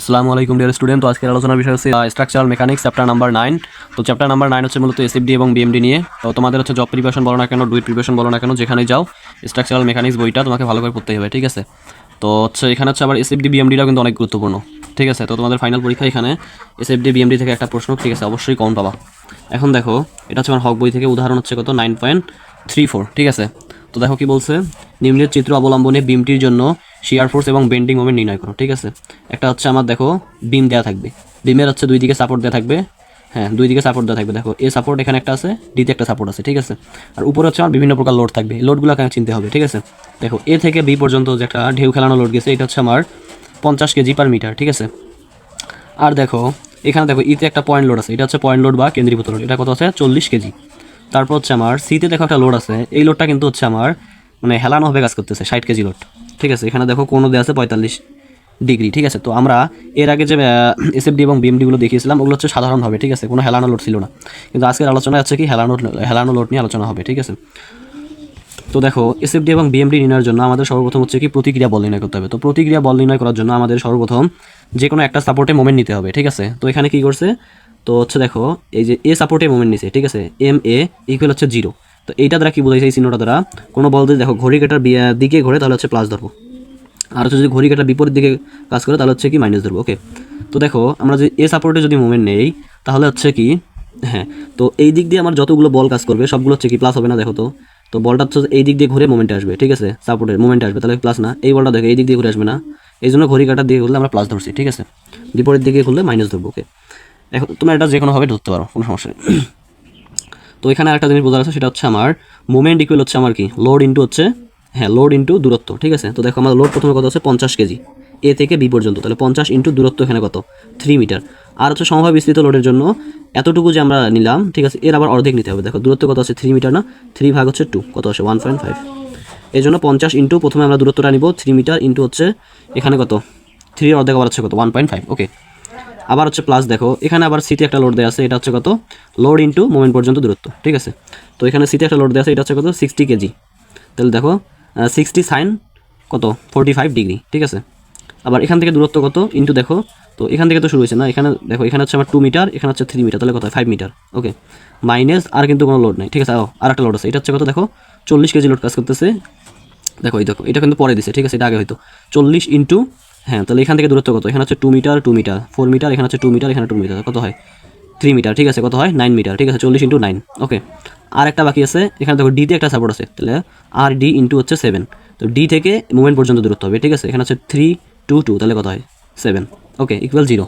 আসসালামু আলাইকুম dear student তো আজকের আলোচনার বিষয় হচ্ছে structural mechanics chapter number nine তো চ্যাপ্টার নাম্বার নাইন হচ্ছে মূলত এসএফডি এবং বিএমডি নিয়ে। তো তোমাদের হচ্ছে জব প্রিপারেশন বলো না কেন ডুইট প্রিপারেশন বলো না কেন যেখানে যাও স্ট্রাকচারাল মেকানিক্স বইটা তোমাকে ভালো করে পড়তে হবে, ঠিক আছে? তো হচ্ছে এখানে হচ্ছে আবার এসএফডি বিএমডিটাও কিন্তু অনেক গুরুত্বপূর্ণ, ঠিক আছে? তো তোমাদের ফাইনাল পরীক্ষা এখানে এসএফডি বিএমডি থেকে একটা প্রশ্ন, ঠিক আছে? অবশ্যই কম পাবা। এখন দেখো, এটা হচ্ছে আমার হক বই থেকে, উদাহরণ হচ্ছে কত? নাইন পয়েন্ট থ্রি ফোর ঠিক আছে? তো দেখো কি বলছে, নিম্নের চিত্র অবলম্বনে বিমটির জন্য শিয়ার ফোর্স এবং বেন্ডিং মোমেন্ট নির্ণয় করো, ঠিক আছে? একটা হচ্ছে আমার, দেখো বিম দেওয়া থাকবে। বিমের হচ্ছে দুই দিকে সাপোর্ট দেওয়া থাকবে। হ্যাঁ দুই দিকে সাপোর্ট দেওয়া থাকবে, দেখো। এ সাপোর্ট এখানে একটা আছে ডিতে একটা সাপোর্ট আছে, ঠিক আছে? আর উপরে হচ্ছে আমার বিভিন্ন প্রকার লোড থাকবে। লোডগুলো কেন চিনতে হবে, ঠিক আছে? দেখো এ থেকে বি পর্যন্ত যে একটা ঢেউ খেলানো লোড গেছে, এটা হচ্ছে আমার পঞ্চাশ কেজি পার মিটার ঠিক আছে? আর দেখো, এখানে দেখো ইতে একটা পয়েন্ট লোড আছে, এটা হচ্ছে পয়েন্ট লোড বা কেন্দ্রীভূত লোড এটা কত আছে? চল্লিশ কেজি। তারপর হচ্ছে আমার সিতে দেখো একটা লোড আছে, এই লোডটা কিন্তু হচ্ছে আমার মানে হেলানো হবে কাজ করতেছে, ষাট কেজি লোড ঠিক আছে, এখানে দেখো কোনো দেওয়া আছে পঁয়তাল্লিশ ডিগ্রি, ঠিক আছে? তো আমরা এর আগে যে এসএফডি এবং বিএমডিগুলো দেখিয়েছিলাম, ওগুলো হচ্ছে সাধারণভাবে, ঠিক আছে? কোনো হেলানো লোড ছিল না। কিন্তু আজকের আলোচনা হচ্ছে কি, হেলানো হেলানো লোড নিয়ে আলোচনা হবে, ঠিক আছে? তো দেখো এসএফডি এবং বিএমডি নির্ণয়ের জন্য আমাদের সর্বপ্রথম হচ্ছে কি, প্রতিক্রিয়া বল নির্ণয় করতে হবে। তো প্রতিক্রিয়া বল নির্ণয় করার জন্য আমাদের সর্বপ্রথম যে কোনো একটা সাপোর্টে মোমেন্ট নিতে হবে, ঠিক আছে? তো এখানে কি করছে? তো হচ্ছে দেখো, এই যে এ সাপোর্টে মোমেন্ট নিছে, ঠিক আছে? এম এ ইকুয়াল হচ্ছে জিরো তো এইটা দ্বারা কি বোঝাইছে এই চিহ্নটা দ্বারা? কোনো বল যদি দেখো ঘড়ি কাটার দিকে ঘোরে, তাহলে হচ্ছে প্লাস ধরবো। আর হচ্ছে যদি ঘড়ি কাটার বিপরীত দিকে কাজ করে, তাহলে হচ্ছে কি মাইনাস ধরবো ওকে তো দেখো, আমরা যদি এ সাপোর্টে যদি মুভমেন্ট নেই, তাহলে হচ্ছে কি হ্যাঁ তো এই দিক দিয়ে আমার যতগুলো বল কাজ করবে, সবগুলো হচ্ছে কি প্লাস হবে না, দেখো তো? তো বলটা হচ্ছে এই দিক দিয়ে ঘুরে মোমেন্টে আসবে, ঠিক আছে? সাপোর্টের মোমেন্টে আসবে, তাহলে প্লাস না। এই বলটা দেখো, এই দিক দিয়ে ঘুরে আসবে না। এই জন্য ঘড়ি কাটার দিকে ঘুরলে আমরা প্লাস ধরছি, ঠিক আছে? বিপরীত দিকে ঘুরলে মাইনাস ধরবো ওকে এখন তোমরা এটা যে কোনোভাবে ধরতে পারো, কোনো সমস্যা নেই। তো এখানে একটা জিনিস বোঝার আছে, সেটা হচ্ছে আমার মোমেন্ট ইকুয়াল হচ্ছে আমার কি? লোড ইন্টু হচ্ছে হ্যাঁ লোড ইন্টু দূরত্ব, ঠিক আছে? তো দেখো আমার লোড প্রথমে কত হচ্ছে পঞ্চাশ কেজি। এ থেকে বি পর্যন্ত, তাহলে পঞ্চাশ ইন্টু দূরত্ব এখানে কত? থ্রি মিটার আর হচ্ছে সমভাবে বিস্তৃত লোডের জন্য এতটুকু যে আমরা নিলাম, ঠিক আছে, এর আবার অর্ধেক নিতে হবে। দেখো, দূরত্ব কত আছে? থ্রি মিটার না? থ্রি ভাগ হচ্ছে টু কত আছে ওয়ান পয়েন্ট ফাইভ এই জন্য পঞ্চাশ ইন্টু প্রথমে আমরা দূরত্বটা নিব থ্রি মিটার ইন্টু হচ্ছে, এখানে কত? থ্রির অর্ধেক আবার হচ্ছে কত? ওয়ান পয়েন্ট ফাইভ ওকে আবার হচ্ছে প্লাস দেখো, এখানে আবার সিতে একটা লোড দেওয়া আছে, এটা হচ্ছে কত? লোড ইন্টু মোমেন্ট পর্যন্ত দূরত্ব, ঠিক আছে? তো এখানে সিতে একটা লোড দেওয়া আছে, এটা হচ্ছে কত? Sixty kg. তাহলে দেখো সিক্সটি সাইন কত? ফোর্টি ফাইভ ডিগ্রি ঠিক আছে? আবার এখান থেকে দূরত্ব কত? ইন্টু দেখো, তো এখান থেকে তো শুরু হয়েছে না? এখানে দেখো, এখানে হচ্ছে আমার টু মিটার এখানে হচ্ছে থ্রি মিটার তাহলে কত ফাইভ মিটার ওকে মাইনাস আর কিন্তু কোনো লোড নেই, ঠিক আছে? আর একটা লোড আছে, এটা হচ্ছে কত দেখো? চল্লিশ কেজি লোড কাজ করতেছে। দেখো, এই দেখো, এটা কিন্তু পরে দিছে, ঠিক আছে? এটা আগে হয়তো চল্লিশ ইন্টু হ্যাঁ তাহলে এখান থেকে দূরত্ব কত? এখানে হচ্ছে two metre two metre four metre এখানে হচ্ছে টু মিটার এখানে টু মিটার কত হয়? থ্রি মিটার ঠিক আছে, কত হয়? নাইন মিটার ঠিক আছে, চল্লিশ ইন্টু নাইন ওকে আর একটা বাকি আছে, এখানে দেখো ডিতে একটা সাপোর্ট আছে, তাহলে আর ডি ইন্টু হচ্ছে সেভেন তো ডি থেকে মুভমেন্ট পর্যন্ত দূরত্ব হবে, ঠিক আছে? এখানে হচ্ছে থ্রি টু টু তাহলে কত হয়? সেভেন ওকে ইকুয়াল জিরো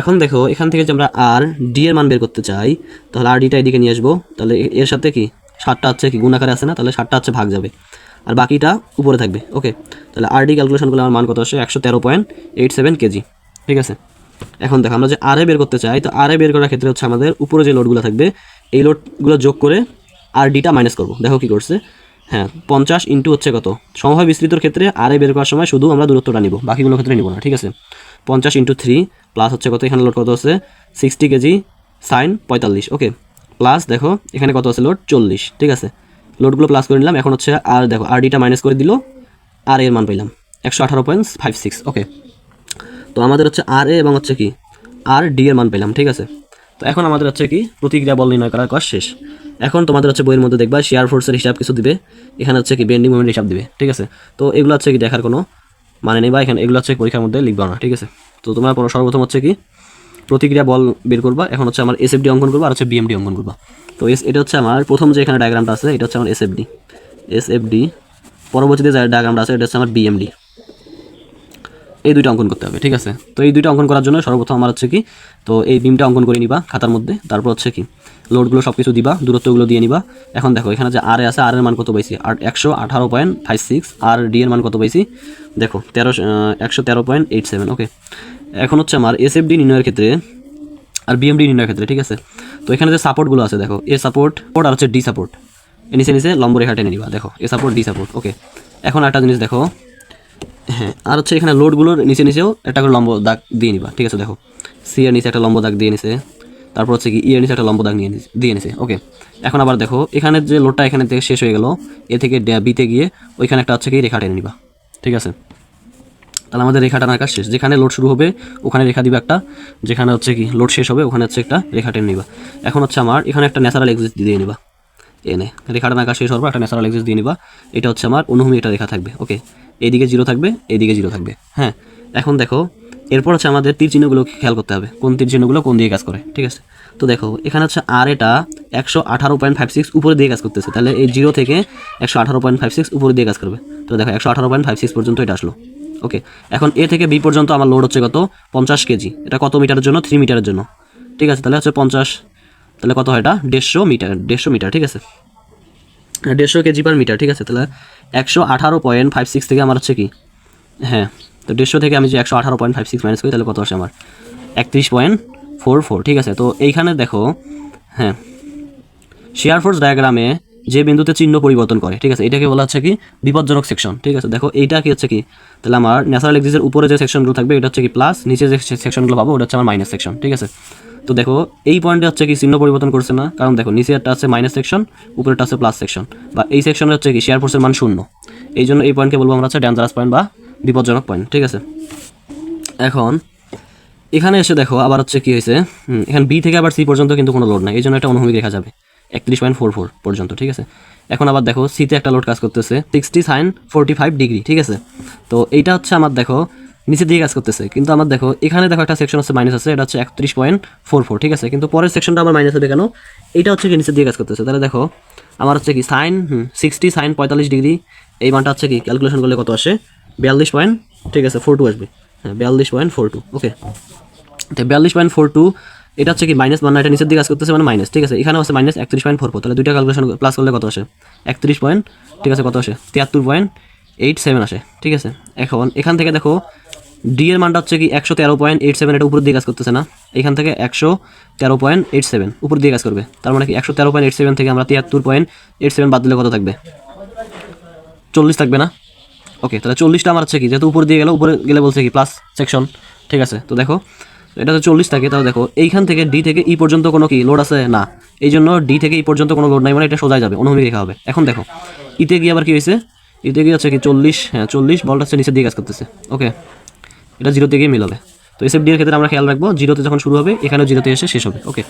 এখন দেখো, এখান থেকে যে আমরা আর ডি এর মান বের করতে চাই, তাহলে আর ডিটা এদিকে নিয়ে আসব, তাহলে এর সাথে কি? ষাটটা হচ্ছে কি? গুণাকারে আছে না? তাহলে ষাটটা হচ্ছে ভাগ যাবে। আর বাকিটা উপরে থাকবে। ওকে তাহলে আর ডি ক্যালকুলেশন করলে আমার মান কত আসে? একশো তেরো পয়েন্ট এইট সেভেন কেজি। ঠিক আছে? এখন দেখো, আমরা যে আরে বের করতে চাই, তো আরে বের করার ক্ষেত্রে হচ্ছে আমাদের উপরে যে লোডগুলো থাকবে, এই লোডগুলো যোগ করে আর ডিটা মাইনাস করব। দেখো কি করছে? হ্যাঁ পঞ্চাশ ইন্টু হচ্ছে কত? সমভাবে বিস্তৃতর ক্ষেত্রে আরে বের করার সময় শুধু আমরা দূরত্বটা নিব, বাকিগুলোর ক্ষেত্রে নিব না, ঠিক আছে? পঞ্চাশ ইন্টু থ্রি প্লাস হচ্ছে কত? এখানে লোড কত আছে? সিক্সটি কেজি সাইন পঁয়তাল্লিশ ওকে প্লাস দেখো, এখানে কত আছে? লোড চল্লিশ, ঠিক আছে? লোডগুলো প্লাস করে নিলাম। এখন হচ্ছে আর দেখো আর ডিটা মাইনাস করে দিল আর এর মান পেলাম একশো আঠারো পয়েন্ট ফাইভ সিক্স ওকে তো আমাদের হচ্ছে আর এ এবং হচ্ছে কি? আর ডি এর মান পেলাম ঠিক আছে? তো এখন আমাদের হচ্ছে কি? প্রতিক্রিয়া বল নির্ণয় করার কাজ শেষ। এখন তোমাদের হচ্ছে বইয়ের মধ্যে দেখবা শেয়ার ফোর্সের হিসাব কিছু দিবে। এখানে হচ্ছে কি বেন্ডিং মুভমেন্ট হিসাব দিবে, ঠিক আছে? তো এগুলো হচ্ছে কি দেখার কোনো মানে নেই বা এখানে এগুলো হচ্ছে পরীক্ষার মধ্যে লিখবা না, ঠিক আছে? তো তোমরা কোনো সর্বপ্রথম হচ্ছে কি? প্রতিক্রিয়া বল বের করবা। এখন হচ্ছে আমার এসএফডি অঙ্কন করবা আর হচ্ছে বিএমডি অঙ্কন করবা। তো এস এটা হচ্ছে আমার প্রথম যে এখানে ডায়াগ্রামটা আছে, এটা হচ্ছে আমার এসএফডি এসএফডি পরবর্তীতে যে ডায়াগ্রামটা আছে, এটা হচ্ছে আমার বিএমডি এই দুইটা অঙ্কন করতে হবে, ঠিক আছে? তো এই দুইটা অঙ্কন করার জন্য সর্বপ্রথম আমার হচ্ছে কি, তো এই বিমটা অঙ্কন করে নিবা খাতার মধ্যে, তারপর হচ্ছে কি লোডগুলো সব কিছু দিবা, দূরত্বগুলো দিয়ে নিবা। এখন দেখো, এখানে যে আর আছে আর এর মান কত পাইছি? আর একশো আঠারো point five six R D এর মান কত পাইছি? দেখো তেরো একশো তেরো পয়েন্ট এইট সেভেন ওকে এখন হচ্ছে আমার এস এফ ডি নির্ণয়ের ক্ষেত্রে আর বিএমডি নির্ণয়ের ক্ষেত্রে, ঠিক আছে? তো এখানে যে সাপোর্টগুলো আছে, দেখো এ সাপোর্ট আর হচ্ছে ডি সাপোর্ট নিচে নিচে, লম্ব রেখা টেনে নিবা, দেখো A support D support okay এখন একটা জিনিস দেখো হ্যাঁ আর হচ্ছে এখানে লোডগুলোর নিচে, নিচেও একটা করে লম্ব দাগ দিয়ে নিবা, ঠিক আছে, দেখো। সি এর নিচে একটা লম্ব দাগ দিয়ে নিছে, তারপর হচ্ছে কি ই এর নিচে একটা লম্ব দাগ নিয়ে দিয়ে নিছে ওকে এখন আবার দেখো, এখানে যে লোডটা এখানে থেকে শেষ হয়ে গেল এ থেকে বিতে গিয়ে ওইখানে একটা হচ্ছে কি রেখা টেনে নিবা, ঠিক আছে? তাহলে আমাদের রেখা টানার কাজ শেষ। যেখানে লোড শুরু হবে, ওখানে রেখা দিবে একটা। যেখানে হচ্ছে কি লোড শেষ হবে, ওখানে হচ্ছে একটা রেখা টেনে নিবা। এখন হচ্ছে আমার, এখানে একটা ন্যাচারাল এক্সিস দিয়ে নিবা। এনে রেখা টানার কাজ শেষ হওয়ার পর একটা ন্যাচারাল এক্সিস দিয়ে নিবা। এটা হচ্ছে আমার অনুভূমি এটা রেখা থাকবে ওকে এইদিকে জিরো থাকবে এইদিকে জিরো থাকবে হ্যাঁ? এখন দেখো, এরপর হচ্ছে আমাদের তীর চিহ্নগুলো খেয়াল করতে হবে, কোন তীর চিহ্নগুলো কোন দিকে কাজ করে, ঠিক আছে? তো দেখো, এখানে হচ্ছে আর এটা একশো আঠারো পয়েন্ট ফাইভ সিক্স উপরে দিয়ে কাজ করতেছে। তাহলে এই জিরো থেকে একশো আঠারো পয়েন্ট ফাইভ সিক্স উপরে দিয়ে কাজ করবে। তো দেখো, একশো আঠারো পয়েন্ট ফাইভ সিক্স পর্যন্ত এটা আসলো। ওকে এখন এ থেকে বি পর্যন্ত আমার লোড হচ্ছে কত? পঞ্চাশ কেজি। এটা কত মিটারের জন্য? থ্রি মিটারের জন্য। ঠিক আছে, তাহলে হচ্ছে পঞ্চাশ। তাহলে কত হয় এটা? দেড়শো মিটার দেড়শো মিটার, ঠিক আছে? দেড়শো কেজি পার মিটার ঠিক আছে? তাহলে একশো আঠারো পয়েন্ট ফাইভ সিক্স থেকে আমার হচ্ছে কি? হ্যাঁ তো দেড়শো থেকে আমি যে একশো আঠারো পয়েন্ট ফাইভ সিক্স মাইনাস করি, তাহলে কত আসে আমার? একত্রিশ পয়েন্ট ফোর ফোর ঠিক আছে? তো এইখানে দেখো হ্যাঁ শেয়ার ফোর্স ডায়াগ্রামে যে বিন্দুতে চিহ্ন পরিবর্তন করে, ঠিক আছে? এটাকে বলা হচ্ছে কি? বিপজ্জনক সেকশন ঠিক আছে? দেখো, এইটা কি হচ্ছে কি? তাহলে আমার ন্যাচারাল এক্সিসের উপরে যে সেকশনগুলো থাকবে, এটা হচ্ছে কি প্লাস নিচে যে সেকশনগুলো পাবো, ওটা হচ্ছে আমার মাইনাস সেকশন ঠিক আছে? তো দেখো, এই পয়েন্টে হচ্ছে কি চিহ্ন পরিবর্তন করছে না? কারণ দেখো, নিচে একটা আছে মাইনাস সেকশন উপরেটা আছে প্লাস সেকশন বা এই সেকশনে হচ্ছে কি শেয়ার ফোর্সের মান শূন্য। এই জন্য এই পয়েন্টকে বলব আমরা হচ্ছে ডেঞ্জারাস পয়েন্ট বা বিপজ্জনক পয়েন্ট ঠিক আছে? এখন, এখানে এসে দেখো, আবার হচ্ছে কি হয়েছে? এখানে বি থেকে আবার সি পর্যন্ত কিন্তু কোনো লোড নাই, এই জন্য একটা অনুভূমিক রেখা যাবে। একত্রিশ পয়েন্ট ফোর ফোর পর্যন্ত, ঠিক আছে? এখন আবার দেখো সিতে একটা লোড কাজ করতেছে sixty sine forty five degree ঠিক আছে? তো এইটা হচ্ছে আমার দেখো, নিচের দিকে কাজ করতেছে। কিন্তু আমার দেখো, এখানে দেখো একটা সেকশন আছে মাইনাস আছে, এটা হচ্ছে একত্রিশ পয়েন্ট ফোর ফোর, ঠিক আছে? কিন্তু পরের সেকশনটা আমার মাইনাস হবে কেন? এইটা হচ্ছে কি নিচের দিকে কাজ করতেছে। তাহলে দেখো, আমার হচ্ছে কি সাইন সিক্সটি সাইন পঁয়তাল্লিশ ডিগ্রি এই মানটা হচ্ছে কি ক্যালকুলেশন করলে কত আসে? বিয়াল্লিশ পয়েন্ট, ঠিক আছে ফোর টু আসবে। হ্যাঁ বিয়াল্লিশ পয়েন্ট ফোর টু ওকে তো বিয়াল্লিশ পয়েন্ট ফোর টু এটা হচ্ছে কি মাইনাস মানে এটা নিচের দিকে কাজ করতেছে মানে মাইনাস ঠিক আছে? এখানে আছে মাইনাস একত্রিশ পয়েন্ট ফোর ফোর তাহলে দুইটা ক্যালকুলেশন প্লাস করলে কত আসে? একত্রিশ পয়েন্ট ঠিক আছে, কত আসে? তিয়াত্তর পয়েন্ট এইট সেভেন আসে, ঠিক আছে? এখন এখান থেকে দেখো ডি এর মানটা হচ্ছে কি একশো তেরো পয়েন্ট এইট সেভেন এটা উপর দিয়ে কাজ করতেছে না? এখান থেকে একশো তেরো পয়েন্ট এইট সেভেন উপর দিয়ে কাজ করবে। তার মানে কি একশো তেরো পয়েন্ট এইট সেভেন থেকে আমরা তিয়াত্তর পয়েন্ট এইট সেভেন বাদ দিলে কত থাকবে? চল্লিশ থাকবে না? ওকে তাহলে চল্লিশটা আমার হচ্ছে কি, যেহেতু উপর দিয়ে গেলে, উপরে গেলে বলছে কি প্লাস সেকশন ঠিক আছে? তো দেখো এটা তো চল্লিশ থাকে তাহলে দেখো, এইখান থেকে ডি থেকে ই পর্যন্ত কোনো কি লোড আছে? না। এই জন্য ডি থেকে ই পর্যন্ত কোনো লোড নাই মানে এটা সোজাই যাবে, অনুভূমিক রেখা হবে। এখন দেখো ইতে গিয়ে আবার কি হয়েছে? ইতে গিয়ে হচ্ছে কি চল্লিশ হ্যাঁ চল্লিশ, বলটা হচ্ছে নিচের দিকে কাজ করতেছে। ওকে এটা জিরোতে গিয়ে মিল হবে তো এসএফ ডি এর ক্ষেত্রে আমরা খেয়াল রাখব জিরোতে যখন শুরু হবে, এখানেও জিরোতে এসে শেষ হবে। ওকে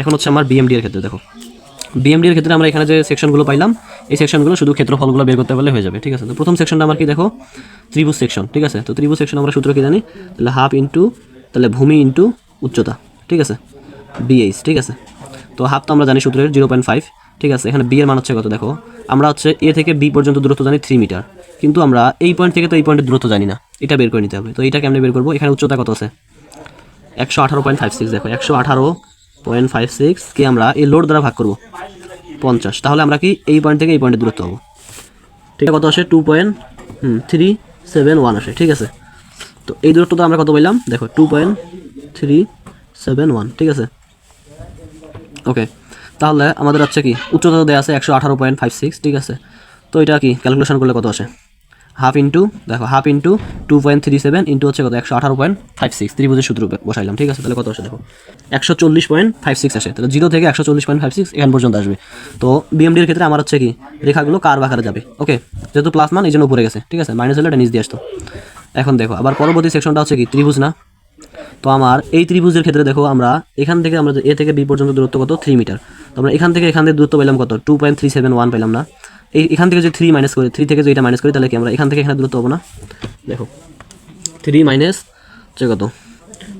এখন হচ্ছে আমার বিএমডি এর ক্ষেত্রে দেখো। বিএমডি এর ক্ষেত্রে আমরা এখানে যে সেকশনগুলো পাইলাম, এই সেকশনগুলো শুধু ক্ষেত্রফলগুলো বের করতে পারলে হয়ে যাবে, ঠিক আছে? তো প্রথম সেকশনটা আমার কি দেখো? ত্রিভুজ সেকশন ঠিক আছে? তো ত্রিভুজ সেকশন আমরা সূত্র কি জানি? তাহলে হাফ ইন্টু তাহলে ভূমি ইন্টু উচ্চতা, ঠিক আছে? বিএইচ ঠিক আছে? তো হাফ তো আমরা জানি সূত্রের জিরো পয়েন্ট ফাইভ ঠিক আছে? এখানে বি এর মান হচ্ছে কত দেখো? আমরা হচ্ছে এ থেকে বি পর্যন্ত দূরত্ব জানি থ্রি মিটার কিন্তু আমরা এই পয়েন্ট থেকে তো এই পয়েন্টের দূরত্ব জানি না। এটা বের করে নিতে হবে। তো এটা কেমনে বের করব? এখানে উচ্চতা কত আছে? একশো আঠারো পয়েন্ট ফাইভ সিক্স দেখো, একশো আঠারো পয়েন্ট ফাইভ সিক্স কি আমরা এই লোড দ্বারা ভাগ করব, পঞ্চাশ। তাহলে আমরা কি এই পয়েন্ট থেকে এই পয়েন্টের দূরত্ব হব ঠিক কত আসে? Two point hmm three seven one আসে, ঠিক আছে? তো এই দূরত্বটা আমরা কত বললাম দেখো two point three seven one ঠিক আছে? ওকে তাহলে আমাদের হচ্ছে কি, উচ্চতা দেওয়া আছে একশো আঠারো পয়েন্ট ফাইভ সিক্স ঠিক আছে? তো এটা কি ক্যালকুলেশন করলে কত আসে? হাফ ইন্টু দেখো half into two point three seven into হচ্ছে কত, একশো আঠারো পয়েন্ট ফাইভ সিক্স ত্রিভুজের সূত্র বসাইলাম, ঠিক আছে? তাহলে কত আসে, দেখো? একশো চল্লিশ পয়েন্ট ফাইভ সিক্স আসে, তাহলে জিরো থেকে একশো চল্লিশ পয়েন্ট ফাইভ সিক্স এখান পর্যন্ত আসবে। তো বিএমডির ক্ষেত্রে আমার হচ্ছে কি, রেখাগুলো কার বাকারে যাবে ওকে যেহেতু প্লাস মান, এই জন্য উপরে গেছে, ঠিক আছে? মাইনাস হলে এটা নিচ দিয়ে আসতো। এখন দেখো, আবার পরবর্তী সেকশনটা হচ্ছে কি, ত্রিভুজ না? তো আমার এই ত্রিভুজের ক্ষেত্রে দেখো, আমরা এখান থেকে, আমরা এ থেকে বি পর্যন্ত দূরত্ব কত? থ্রি মিটার তো আমরা এখান থেকে এখান থেকে দূরত্ব পেলাম কত? Two point three seven one পেলাম না। এই এখান থেকে যদি থ্রি মাইনাস করি থ্রি থেকে যদি এটা মাইনাস করি, তাহলে কি আমরা এখান থেকে এখানে দূরত্ব পাবো না? দেখো থ্রি মাইনাস হচ্ছে কত?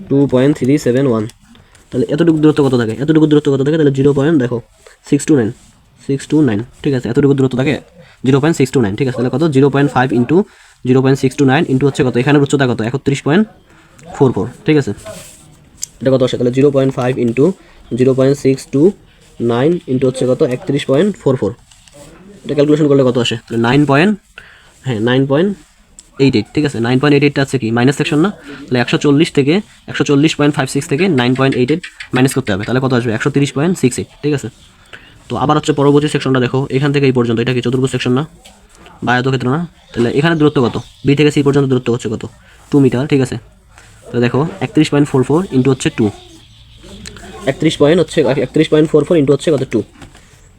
Two point three seven one তাহলে এতটুকু দূরত্ব কত থাকে? এতটুকু দূরত্ব কত থাকে? তাহলে জিরো পয়েন্ট দেখো six two nine six two nine ঠিক আছে? এতটুকু দূরত্ব থাকে zero point six two nine ঠিক আছে? তাহলে কত? Zero point five into zero point six two nine into হচ্ছে কত? এখানে উচ্চতা কত? একত্রিশ পয়েন্ট ফোর ফোর। ঠিক আছে? এটা কত আসে? তাহলে zero point five into zero point six two nine into হচ্ছে কত? একত্রিশ পয়েন্ট ফোর ফোর। এটা ক্যালকুলেশন করলে কত আসে? তাহলে নাইন পয়েন্ট হ্যাঁ নাইন পয়েন্ট এইট এইট। ঠিক আছে? নাইন পয়েন্ট এইট এইটটা আছে কি? মাইনাস সেকশন না? তাহলে একশো চল্লিশ থেকে একশো চল্লিশ পয়েন্ট ফাইভ সিক্স থেকে nine point eight eight minus করতে হবে। তাহলে কত আসবে? একশো তিরিশ পয়েন্ট সিক্স এইট। ঠিক আছে? তো আবার হচ্ছে পরবর্তী সেকশনটা দেখো। এখান থেকে এই পর্যন্ত। এটা কি চতুর্ভুজ সেকশন না? বা ক্ষেত্র না? তাহলে এখানে দূরত্ব কত? বি থেকে সি পর্যন্ত দূরত্ব হচ্ছে কত? টু মিটার ঠিক আছে? তো দেখো, একত্রিশ পয়েন্ট ফোর ফোর ইন্টু হচ্ছে টু একত্রিশ পয়েন্ট হচ্ছে, একত্রিশ পয়েন্ট ফোর ফোর ইন্টু হচ্ছে কত? টু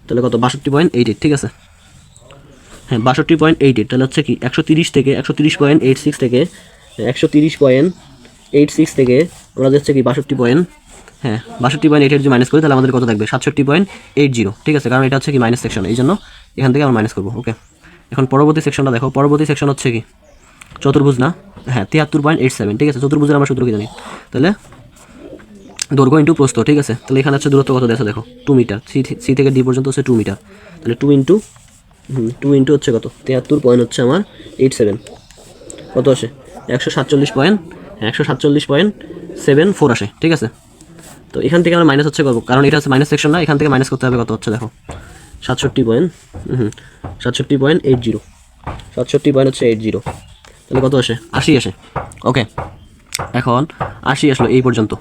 তাহলে কত? বাষট্টি পয়েন্ট এইট এইট ঠিক আছে? হ্যাঁ বাষট্টি পয়েন্ট এইট এইট তাহলে হচ্ছে কি? একশো তিরিশ থেকে, একশো তিরিশ পয়েন্ট এইট সিক্স থেকে, একশো তিরিশ পয়েন্ট এইট সিক্স থেকে আমরা হচ্ছে কি? বাষট্টি পয়েন্ট হ্যাঁ বাষট্টি পয়েন্ট এইটের যদি মাইনাস করি, তাহলে আমাদের কত থাকবে? সাতষট্টি পয়েন্ট এইট জিরো ঠিক আছে? কারণ এটা হচ্ছে কি মাইনাস সেকশন এই জন্য এখান থেকে আমরা মাইনাস করব ওকে এখন পরবর্তী সেকশনটা দেখো। পরবর্তী সেকশন হচ্ছে কি? চতুর্ভুজ না? হ্যাঁ তিয়াত্তর পয়েন্ট এইট সেভেন ঠিক আছে? চতুর্ভুজের আমরা সূত্র কি জানি? তাহলে দৈর্ঘ্য ইন্টু প্রস্থ, ঠিক আছে? তাহলে এখানে হচ্ছে দূরত্ব কত দেখো? দেখো টু মিটার সি থেকে ডি পর্যন্ত হচ্ছে টু মিটার তাহলে টু ইন্টু টু ইন্টু হচ্ছে কত? তিয়াত্তর পয়েন্ট হচ্ছে আমার এইট সেভেন কত আসে? একশো সাতচল্লিশ পয়েন্ট একশো সাতচল্লিশ পয়েন্ট সেভেন ফোর আসে, ঠিক আছে? তো এখান থেকে আমরা মাইনাস হচ্ছে করব কারণ এটা হচ্ছে মাইনাস সেকশন না, এখান থেকে মাইনাস করতে হবে কত হচ্ছে দেখো? সাতষট্টি পয়েন্ট হুম, সাতষট্টি পয়েন্ট এইট জিরো সাতষট্টি পয়েন্ট হচ্ছে এইট জিরো তাহলে কত আসে? আশি আসে। ওকে এখন আশি আসলো এই পর্যন্ত।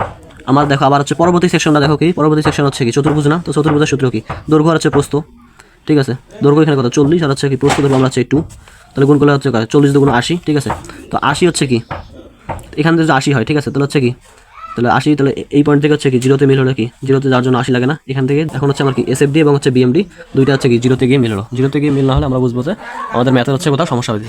আমার দেখো, আবার হচ্ছে পরবর্তী সেকশনটা দেখো কি? পরবর্তী সেকশন হচ্ছে কি? চতুর্ভুজ না? তো চতুর্ভুজের সূত্র কি? দৈর্ঘ্য আর হচ্ছে প্রস্থ। ঠিক আছে? দৈর্ঘ্য এখানে কত? চল্লিশ আর হচ্ছে কি প্রস্থ ধরবো আমরা হচ্ছে টু তাহলে গুণ করলে হচ্ছে? চল্লিশ দুগুণ আশি। ঠিক আছে? তো আশি হচ্ছে কি? এখান থেকে যদি আশি হয়, ঠিক আছে? তাহলে হচ্ছে কি? তাহলে আশি তাহলে এই পয়েন্ট থেকে হচ্ছে কি জিরোতে মিল হলো কি? জিরোতে যাওয়ার জন্য আশি লাগে না। এখান থেকে এখন হচ্ছে আমার কি এস এসএফডি এবং হচ্ছে বিএমডি দুইটা হচ্ছে কি জিরোতে গিয়ে মিল হলো। জিরোতে গিয়ে মিল না হলে আমরা বুঝব যে আমাদের ম্যাথের হচ্ছে কোথাও সমস্যা হয়েছে